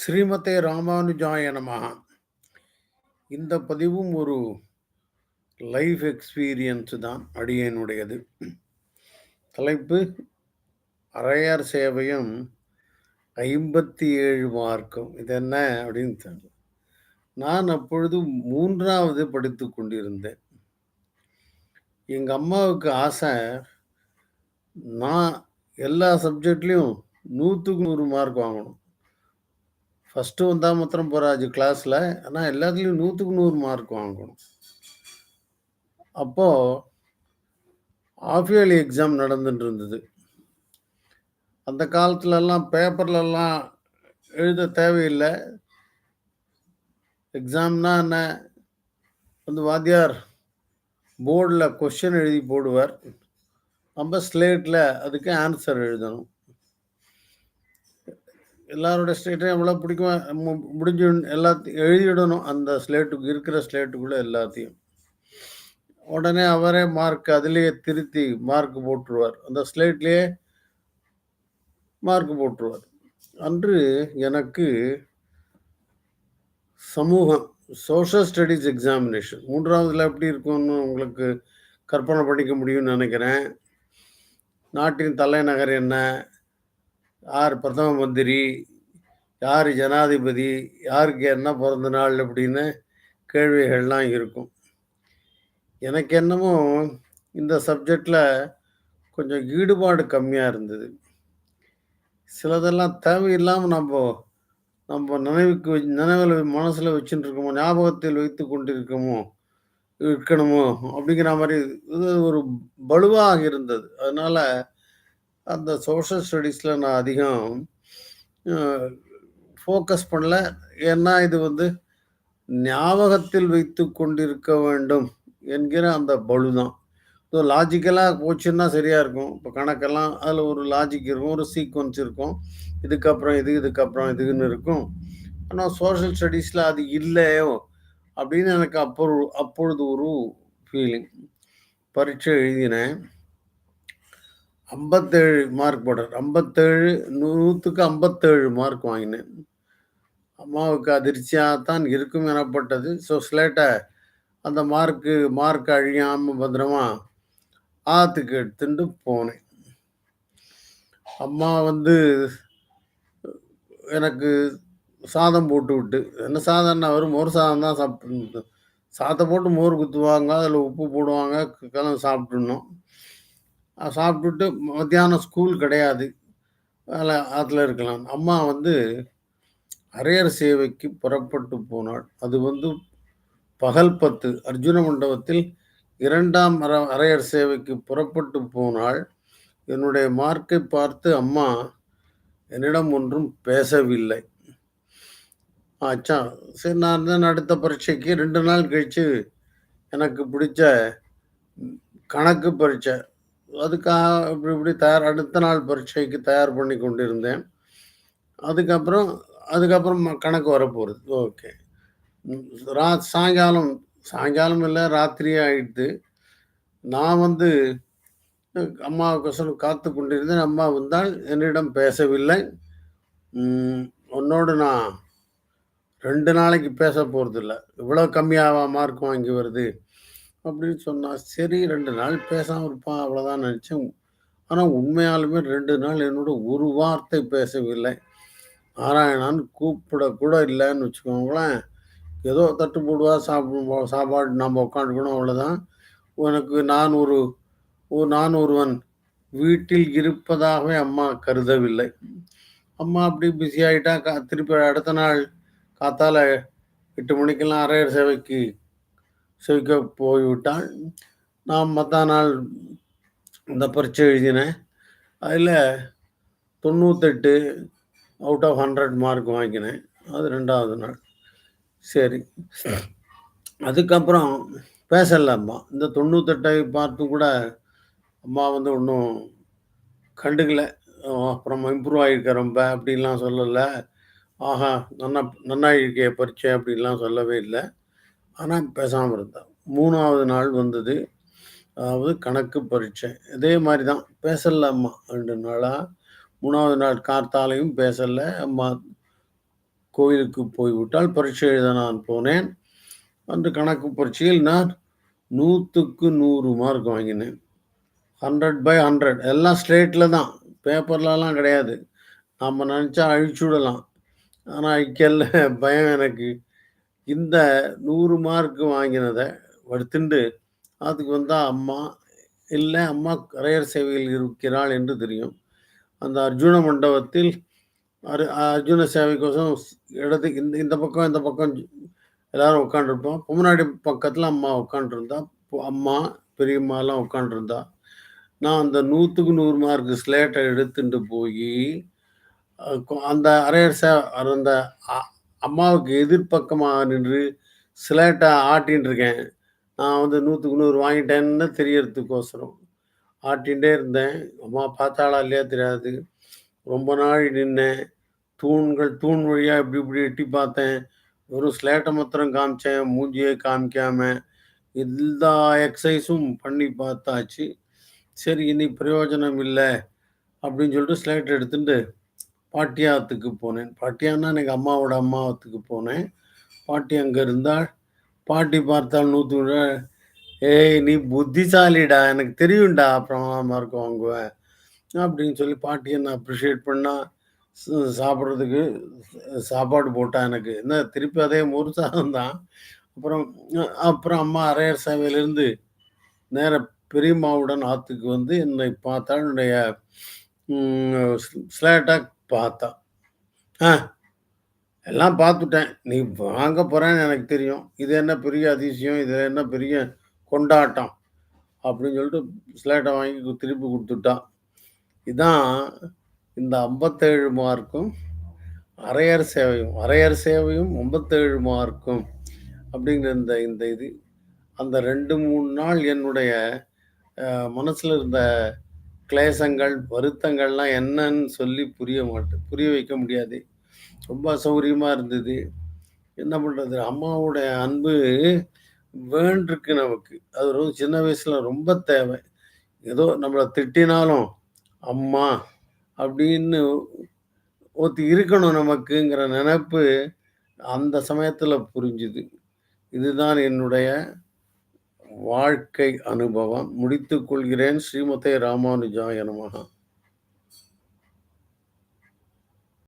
ஸ்ரீமதே ராமானுஜாய நமஹ. இந்த பதிவும் ஒரு லைஃப் எக்ஸ்பீரியன்ஸ் தான் அடியனுடையது தலைப்பு அரையார் சேவையும் 57 மார்க்கும். இது என்ன அப்படின்னு தெரியல. நான் அப்பொழுது மூன்றாவது படித்து கொண்டிருந்தேன். எங்கள் அம்மாவுக்கு ஆசை, நான் எல்லா சப்ஜெக்ட்லேயும் நூற்றுக்கு நூறு மார்க் வாங்கணும். ஃபஸ்ட்டு வந்தால் மாத்திரம் போகிறாச்சு கிளாஸில் ஆனால் எல்லாத்துலேயும் நூற்றுக்கு நூறு மார்க் வாங்கணும். அப்போது ஆஃப் இயர்லி எக்ஸாம் நடந்துட்டு இருந்தது. அந்த காலத்துலலாம் பேப்பர்லலாம் எழுத தேவையில்லை எக்ஸாம்னா என்ன? வந்து வாத்தியார் போர்டில் கொஷின் எழுதி போடுவார். நம்ம ஸ்லேட்டில் அதுக்கு ஆன்சர் எழுதணும். எல்லாரோட ஸ்லேட்டையும் எவ்வளோ பிடிக்கும் முடிஞ்சு எல்லாத்தையும் எழுதிடணும். அந்த ஸ்லேட்டுக்கு இருக்கிற ஸ்லேட்டுக்குள்ள எல்லாத்தையும். உடனே அவரே மார்க் அதிலேயே திருத்தி மார்க் போட்டுருவார். அந்த ஸ்லேட்லேயே மார்க் போட்டுருவார். அன்று எனக்கு சமூகம் சோஷியல் ஸ்டடீஸ் எக்ஸாமினேஷன் மூன்றாவதுல எப்படி இருக்கும்னு உங்களுக்கு கற்பனை பண்ணிக்க முடியும்னு நினைக்கிறேன். நாட்டின் தலைநகர் என்ன? யார் பிரதம மந்திரி? யார் ஜனாதிபதி? யாருக்கு என்ன பிறந்த நாள்? அப்படின்னு கேள்விகள்லாம் இருக்கும். எனக்கு என்னமோ இந்த சப்ஜெக்டில் கொஞ்சம் ஈடுபாடு கம்மியாக இருந்தது. சிலதெல்லாம் தேவை இல்லாமல் நம்ம நினைவுக்கு நினைவில் மனசில் வச்சுட்டு இருக்கோமோ, ஞாபகத்தில் வைத்து கொண்டிருக்கோமோ இருக்கணுமோ அப்படிங்கிற மாதிரி இது ஒரு பலுவாக இருந்தது. அதனால் அந்த சோஷியல் ஸ்டடீஸில் நான் அதிகம் ஃபோக்கஸ் பண்ணல. ஏன்னா இது வந்து ஞாபகத்தில் வைத்து கொண்டிருக்க வேண்டும் என்கிற அந்த பலு தான். ஸோ லாஜிக்கலாக போச்சுன்னா சரியாக இருக்கும். இப்போ கணக்கெல்லாம் அதில் ஒரு லாஜிக் இருக்கும். ஒரு சீக்வன்ஸ் இருக்கும். இதுக்கப்புறம் இது, இதுக்கப்புறம் இதுன்னு இருக்கும். ஆனால் சோஷியல் ஸ்டடீஸில் அது இல்லையோ! அப்படின்னு எனக்கு அப்போ அப்பொழுது ஒரு ஃபீலிங். பரீட்சை எழுதினேன். 57 மார்க் போட்டேன். 57 100க்கு 57 மார்க் வாங்கினேன். அம்மாவுக்கு அதிர்ச்சியாக தான் இருக்கும் எனப்பட்டது. ஸோ ஸ்லேட்டை அந்த மார்க்கு மார்க் அழியாமல் பத்திரமா ஆற்றுக்கு எடுத்துட்டு போனேன். அம்மா வந்து எனக்கு சாதம் போட்டுவிட்டு என்ன சாதம்னா வரும் மோர் சாதம் தான் சாப்பிட்டு சாதம் போட்டு மோர் குத்துவாங்க. அதில் உப்பு போடுவாங்க. கலந்து சாப்பிட்டுடணும். சாப்பிட்டுட்டு மத்தியானம் ஸ்கூல் கிடையாது. அதில் அதில் இருக்கலாம். அம்மா வந்து அரையர் சேவைக்கு புறப்பட்டு போனாள். அது வந்து பகல் 10 அர்ஜுன மண்டபத்தில் இரண்டாம் அற அரையர் சேவைக்கு புறப்பட்டு போனாள். என்னுடைய மார்க்கை பார்த்து அம்மா என்னிடம் ஒன்றும் பேசவில்லை. ஆச்சா, சரி நான் தான் அடுத்த பரீட்சைக்கு ரெண்டு நாள் கழித்து எனக்கு பிடிச்ச கணக்கு பரீட்சை. அதுக்காக இப்படி இப்படி தயார் அடுத்த நாள் பரீட்சைக்கு தயார் பண்ணி கொண்டிருந்தேன். அதுக்கப்புறம் அதுக்கப்புறம் கணக்கு வரப்போகிறது ஓகே. ரா சாயங்காலம் சாயங்காலம் இல்லை ராத்திரியே ஆயிடுது நான் வந்து அம்மாவுக்கோசரம் காத்து கொண்டிருந்தேன். அம்மா வந்தால் என்னிடம் பேசவில்லை. உன்னோடு நான் ரெண்டு நாளைக்கு பேச போகிறதில்ல இவ்வளோ கம்மியாக மார்க் வாங்கி வருது? அப்படின்னு சொன்னால் சரி ரெண்டு நாள் பேசாமல் இருப்பான் அவ்வளோதான் நினச்சேன் ஆனால் உண்மையாலுமே ரெண்டு நாள் என்னோட ஒரு வார்த்தை பேசவில்லை. நாராயணான்னு கூப்பிடக்கூட இல்லைன்னு வச்சுக்கோங்களேன். ஏதோ தட்டு போடுவா, சாப்பிடுவோம் சாப்பாடு நம்ம உட்காந்துக்கணும் அவ்வளோதான். எனக்கு நான் ஒரு நான் ஒருவன் வீட்டில் இருப்பதாகவே அம்மா கருதவில்லை. அம்மா அப்படி பிஸி ஆயிட்டா. திருப்பி அடுத்த நாள் காத்தால எட்டு மணிக்கெல்லாம் அரையர் சேவைக்கு செவிக்க போய்விட்டாள். நான் மற்ற நாள் இந்த பரீட்சை எழுதினேன். அதில் தொண்ணூத்தெட்டு அவுட் ஆஃப் 100 மார்க் வாங்கினேன். அது ரெண்டாவது நாள். சரி. அதுக்கப்புறம் பேசல அம்மா. இந்த 98ஐ பார்த்து கூட அம்மா வந்து ஒன்றும் கண்டுக்கல. அப்புறம் இம்ப்ரூவ் ஆகிருக்க ரொம்ப அப்படின்லாம் சொல்லலை ஆஹா! நன்னா நன்னா இருக்கே பரீட்சை அப்படின்லாம் சொல்லவே இல்லை ஆனால் பேசாமல் இருந்தா. 3வது நாள் வந்தது. அதாவது கணக்கு பரீட்சை. இதே மாதிரி தான். பேசல அம்மா ரெண்டு நாளாக மூணாவது நாள் கார்த்தாலையும் பேசல. அம்மா கோயிலுக்கு போய்விட்டால் பரீட்சை எழுத நான் போனேன். அன்று கணக்கு பரீட்சையில் நான் 100க்கு 100 மார்க் வாங்கினேன். 100/100 எல்லாம் ஸ்லேட்டில் தான். பேப்பர்லலாம் கிடையாது. நம்ம நினச்சா அழிச்சு விடலாம். ஆனால் இக்கல்ல பயம் எனக்கு. இந்த நூறு மார்க் வாங்கினதை வடுத்துண்டு அதுக்கு வந்தால் அம்மா, இல்லை அம்மா அரையர் சேவையில் இருக்கிறாள் என்று தெரியும். அந்த அர்ஜுன மண்டபத்தில் அரு அர்ஜுன சேவைக்கோசம் இடது இந்த இந்த பக்கம் இந்த பக்கம் எல்லாரும் உட்காந்துருப்போம். முன்னாடி பக்கத்தில் அம்மா உட்காந்துருந்தா. அம்மா, பெரியம்மாலாம் உட்காந்துருந்தா. நான் அந்த 100க்கு 100 மார்க் ஸ்லேட்டை எடுத்துட்டு போய் அந்த அரையர் சே அந்த அ அம்மாவுக்கு எதிர்ப்பக்கமாக நின்று ஸ்லேட்ட ஆட்டின்னு இருக்கேன். நான் வந்து 100க்கு 100 வாங்கிட்டேன்னு தெரியறதுக்கோசரம். ஆட்டின்டே இருந்தேன். அம்மா பார்த்தாளா இல்லையா தெரியாது. ரொம்ப நாள் நின்னேன். தூண்கள் தூண் வழியாக இப்படி இப்படி எட்டி பார்த்தேன். வெறும் ஸ்லேட்டை மாத்திரம் காமிச்சேன். மூஞ்சியே காமிக்காம. எல்லா எக்ஸசைஸும் பண்ணி பார்த்தாச்சு. சரி இனி பிரயோஜனம் இல்லை அப்படின்னு சொல்லிட்டு ஸ்லேட் எடுத்துட்டு பாட்டியாத்துக்கு போனேன். பாட்டியான்னா எனக்கு அம்மாவோட அம்மாவத்துக்கு போனேன். பாட்டி அங்கே இருந்தால் பாட்டி பார்த்தால் 100க்கு "ஏய் நீ புத்திசாலிடா. எனக்கு தெரியும்டா அப்புறம் மார்க் வாங்குவேன் அப்படின்னு சொல்லி பாட்டியை நான் அப்ரிஷியேட் பண்ணால் சாப்பிட்றதுக்கு சாப்பாடு போட்டா எனக்கு. என்ன திருப்பி அதே மோர் சாதம் தான். அப்புறம் அப்புறம் அம்மா அரையர் சேவையிலிருந்து நேர பெரியம்மாவுடன் ஆற்றுக்கு வந்து என்னை பார்த்தா என்னுடைய ஸ்லேட்டாக பார்த்தா. "ஆ எல்லாம் பார்த்துட்டேன். நீ வாங்க போறேன்னு எனக்கு தெரியும். இது என்ன பெரிய அதிசயம்? இது என்ன பெரிய கொண்டாட்டம்?" அப்படின்னு சொல்லிட்டு ஸ்லேட்டை வாங்கி திருப்பி கொடுத்துட்டான் இதான் இந்த 57 மார்க்கும் அரையர் சேவையும். அரையர் சேவையும் 57 மார்க்கும் அப்படிங்கிற இந்த இந்த இது. அந்த 2, 3 நாள் என்னுடைய மனசில் இருந்த கிளேசங்கள், வருத்தங்கள்லாம் என்னன்னு சொல்லி புரிய மாட்டேன் புரிய வைக்க முடியாது. ரொம்ப அசௌகரியமாக இருந்தது. என்ன பண்ணுறது அம்மாவுடைய அன்பு வேண்டிருக்கு நமக்கு. அது ரொம்ப சின்ன வயசில் ரொம்ப தேவை. ஏதோ நம்மளை திட்டினாலும், அம்மா அப்படின்னு ஒருத்தி இருக்கணும் நமக்குங்கிற நினப்பு அந்த சமயத்தில் புரிஞ்சுது. இதுதான் என்னுடைய வாழ்க்கை அனுபவம். முடித்துக் கொள்கிறேன். ஸ்ரீமதே ராமானுஜாய நமகா